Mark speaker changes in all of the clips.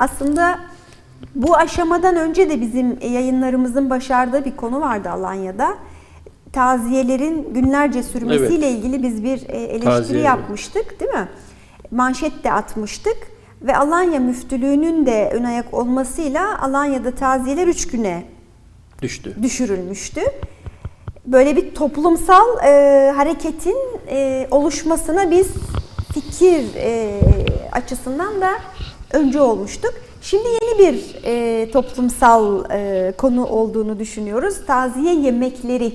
Speaker 1: Aslında bu aşamadan önce de bizim yayınlarımızın başardığı bir konu vardı Alanya'da. Taziyelerin günlerce sürmesiyle ilgili biz bir e, eleştiri
Speaker 2: Taziye.
Speaker 1: yapmıştık değil mi? Manşet de atmıştık. Ve Alanya müftülüğünün de ön ayak olmasıyla Alanya'da taziyeler 3 güne
Speaker 2: Düştü.
Speaker 1: düşürülmüştü. Böyle bir toplumsal e, hareketin e, oluşmasına biz fikir e, açısından da öncü olmuştuk. Şimdi yeni bir e, toplumsal e, konu olduğunu düşünüyoruz. Taziye yemekleri.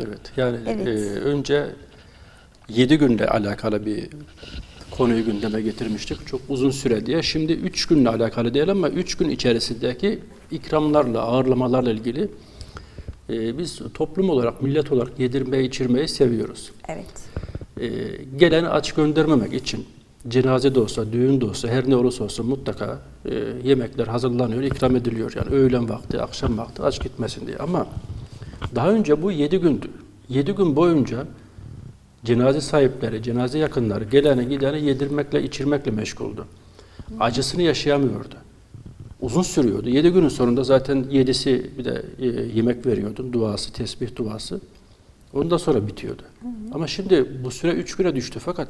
Speaker 2: Evet. Yani
Speaker 1: Evet.
Speaker 2: e, önce 7 günle alakalı bir konuyu gündeme getirmiştik. Çok uzun süre diye. Şimdi 3 günle alakalı değil ama 3 gün içerisindeki ikramlarla, ağırlamalarla ilgili e, biz toplum olarak, millet olarak yedirmeyi, içirmeyi seviyoruz.
Speaker 1: Evet.
Speaker 2: E, geleni aç göndermemek için cenaze de olsa, düğün de olsa, her ne olursa olsun mutlaka e, yemekler hazırlanıyor, ikram ediliyor. Yani öğlen vakti, akşam vakti aç gitmesin diye. Ama daha önce bu yedi gündü. Yedi gün boyunca cenaze sahipleri, cenaze yakınları gelene gidene yedirmekle, içirmekle meşguldü. Acısını yaşayamıyordu. Uzun sürüyordu. Yedi günün sonunda zaten yedisi bir de e, yemek veriyordun. Duası, tesbih duası. Ondan sonra bitiyordu. Ama şimdi bu süre üç güne düştü fakat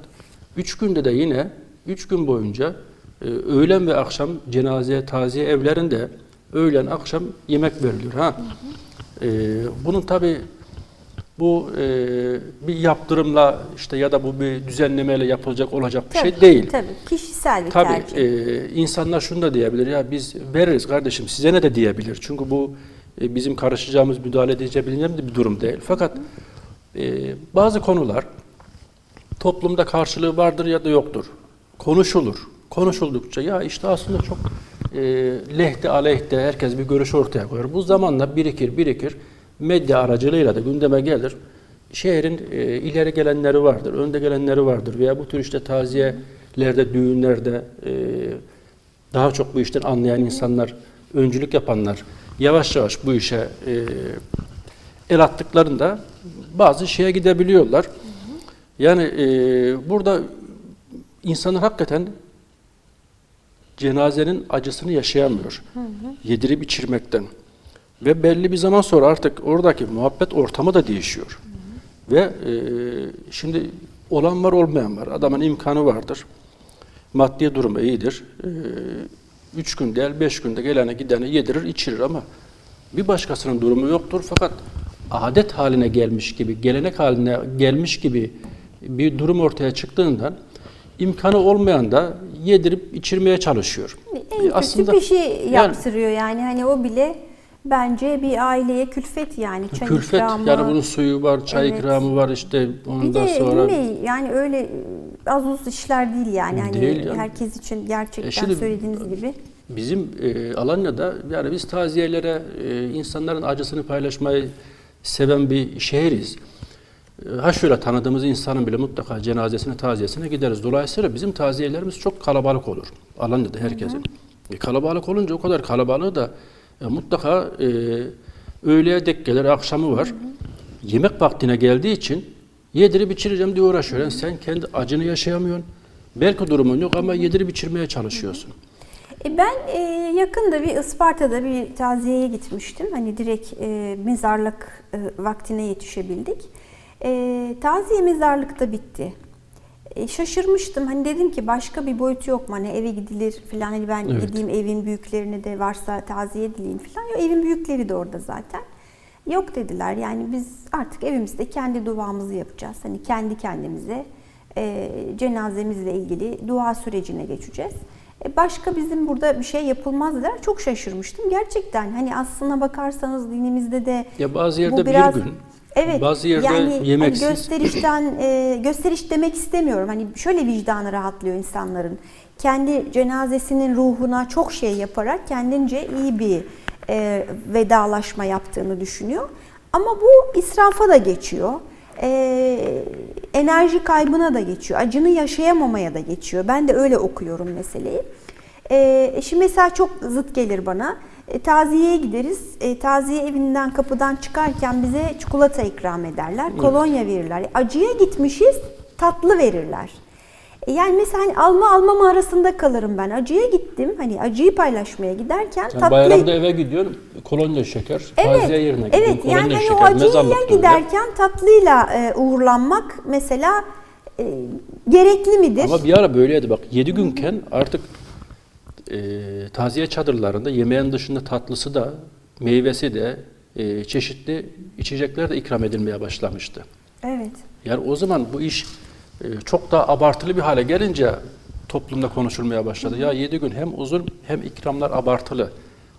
Speaker 2: üç günde de yine üç gün boyunca e, öğlen ve akşam cenaze, taziye evlerinde öğlen, akşam yemek veriliyor. Ha. E, bunun tabi bu e, bir yaptırımla işte ya da bu bir düzenlemeyle yapılacak olacak bir şey
Speaker 1: Tabii,
Speaker 2: değil.
Speaker 1: Tabii. Kişisel bir
Speaker 2: Tabii
Speaker 1: tercih.
Speaker 2: e, insanlar şunu da diyebilir ya biz veririz kardeşim size ne de diyebilir. Çünkü bu e, bizim karışacağımız, müdahale edeceğimiz bir durum değil. Fakat e, bazı konular toplumda karşılığı vardır ya da yoktur. Konuşulur. Konuşuldukça ya işte aslında çok e, lehte aleyhte herkes bir görüş ortaya koyar. Bu zamanla birikir birikir medya aracılığıyla da gündeme gelir. Şehrin e, ileri gelenleri vardır, önde gelenleri vardır veya bu tür işte taziyelerde, düğünlerde e, daha çok bu işten anlayan insanlar, öncülük yapanlar yavaş yavaş bu işe e, el attıklarında bazı şeye gidebiliyorlar. Yani e, burada insanlar hakikaten cenazenin acısını yaşayamıyor. Yedirip içirmekten. Ve belli bir zaman sonra artık oradaki muhabbet ortamı da değişiyor. Ve e, şimdi olan var olmayan var. Adamın imkanı vardır. Maddi durumu iyidir. E, üç gün değil, beş günde gelene gidene yedirir, içirir ama bir başkasının durumu yoktur. Fakat adet haline gelmiş gibi, gelenek haline gelmiş gibi bir durum ortaya çıktığından imkanı olmayan da yedirip içirmeye çalışıyor.
Speaker 1: En kötü bir şey yaptırıyor yani. Hani o bile bence bir aileye külfet yani. Çay
Speaker 2: Külfet
Speaker 1: ikramı.
Speaker 2: yani bunun suyu var, çay
Speaker 1: Evet.
Speaker 2: ikramı var işte
Speaker 1: Bir
Speaker 2: ondan
Speaker 1: de
Speaker 2: sonra.
Speaker 1: değil mi? yani öyle az uz işler değil yani. Hani
Speaker 2: Değil yani.
Speaker 1: herkes için gerçekten
Speaker 2: E şimdi-
Speaker 1: söylediğiniz gibi.
Speaker 2: Bizim e, Alanya'da yani biz taziyelere e, insanların acısını paylaşmayı seven bir şehiriz. E, ha şöyle tanıdığımız insanın bile mutlaka cenazesine, taziyesine gideriz. Dolayısıyla bizim taziyelerimiz çok kalabalık olur. Alanya'da herkesin. E, kalabalık olunca o kadar kalabalığı da e, mutlaka e, öğleye dek gelir, akşamı var. Yemek vaktine geldiği için yedirip içireceğim diye uğraşıyor. Yani sen kendi acını yaşayamıyorsun. Belki durumun yok ama yedirip içirmeye çalışıyorsun.
Speaker 1: E ben e, yakında bir Isparta'da bir taziyeye gitmiştim. Hani direkt e, mezarlık e, vaktine yetişebildik. E, taziye mezarlıkta bitti. E, şaşırmıştım. Hani dedim ki başka bir boyutu yok mu? Hani eve gidilir falan. Hani ben
Speaker 2: Evet.
Speaker 1: gideyim evin büyüklerine de varsa taziye edileyim falan. Yok, evin büyükleri de orada zaten. Yok dediler. Yani biz artık evimizde kendi duamızı yapacağız. Hani kendi kendimize e, cenazemizle ilgili dua sürecine geçeceğiz. E, başka bizim burada bir şey yapılmaz dediler. Çok şaşırmıştım. Gerçekten hani aslına bakarsanız dinimizde de
Speaker 2: Ya bazı yerde
Speaker 1: bu
Speaker 2: bir
Speaker 1: biraz-
Speaker 2: gün,
Speaker 1: Evet.
Speaker 2: bazı yerde
Speaker 1: yani hani
Speaker 2: yemeksiz.
Speaker 1: gösterişten e, gösteriş demek istemiyorum. Hani şöyle vicdanı rahatlıyor insanların. Kendi cenazesinin ruhuna çok şey yaparak kendince iyi bir e, vedalaşma yaptığını düşünüyor. Ama bu israfa da geçiyor. E, enerji kaybına da geçiyor. Acını yaşayamamaya da geçiyor. Ben de öyle okuyorum meseleyi. E, şimdi mesela çok zıt gelir bana. E, taziyeye gideriz. E, taziye evinden kapıdan çıkarken bize çikolata ikram ederler. Kolonya verirler. Acıya gitmişiz, tatlı verirler. E, Yani mesela hani alma almama arasında kalırım ben. Acıya gittim. Hani acıyı paylaşmaya giderken
Speaker 2: Sen
Speaker 1: tatlı
Speaker 2: bayramda eve gidiyorsun, kolonya şeker, taziye yerine gidiyorsun,
Speaker 1: Evet
Speaker 2: kolonya
Speaker 1: yani hani o
Speaker 2: şeker,
Speaker 1: acıyla
Speaker 2: mezarlık düğünü.
Speaker 1: giderken tatlıyla e, uğurlanmak mesela e, gerekli midir?
Speaker 2: Ama bir ara böyleydi bak 7 günken artık e, taziye çadırlarında yemeğin dışında tatlısı da meyvesi de e, çeşitli içecekler de ikram edilmeye başlamıştı.
Speaker 1: Evet.
Speaker 2: Yani o zaman bu iş e, çok daha abartılı bir hale gelince toplumda konuşulmaya başladı. Ya 7 gün hem uzun hem ikramlar abartılı.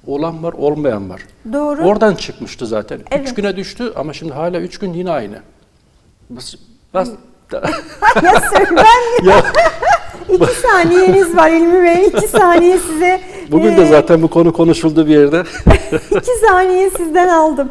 Speaker 2: Olan var olmayan var.
Speaker 1: Doğru.
Speaker 2: Oradan çıkmıştı zaten. 3
Speaker 1: Evet.
Speaker 2: güne düştü ama şimdi hala 3 gün yine aynı. Bas, bas,
Speaker 1: ya ben
Speaker 2: ya,
Speaker 1: iki saniyeniz var İlmi Bey. İki saniye size
Speaker 2: bugün de
Speaker 1: e,
Speaker 2: zaten bu konu konuşuldu bir yerde.
Speaker 1: iki saniye sizden aldım.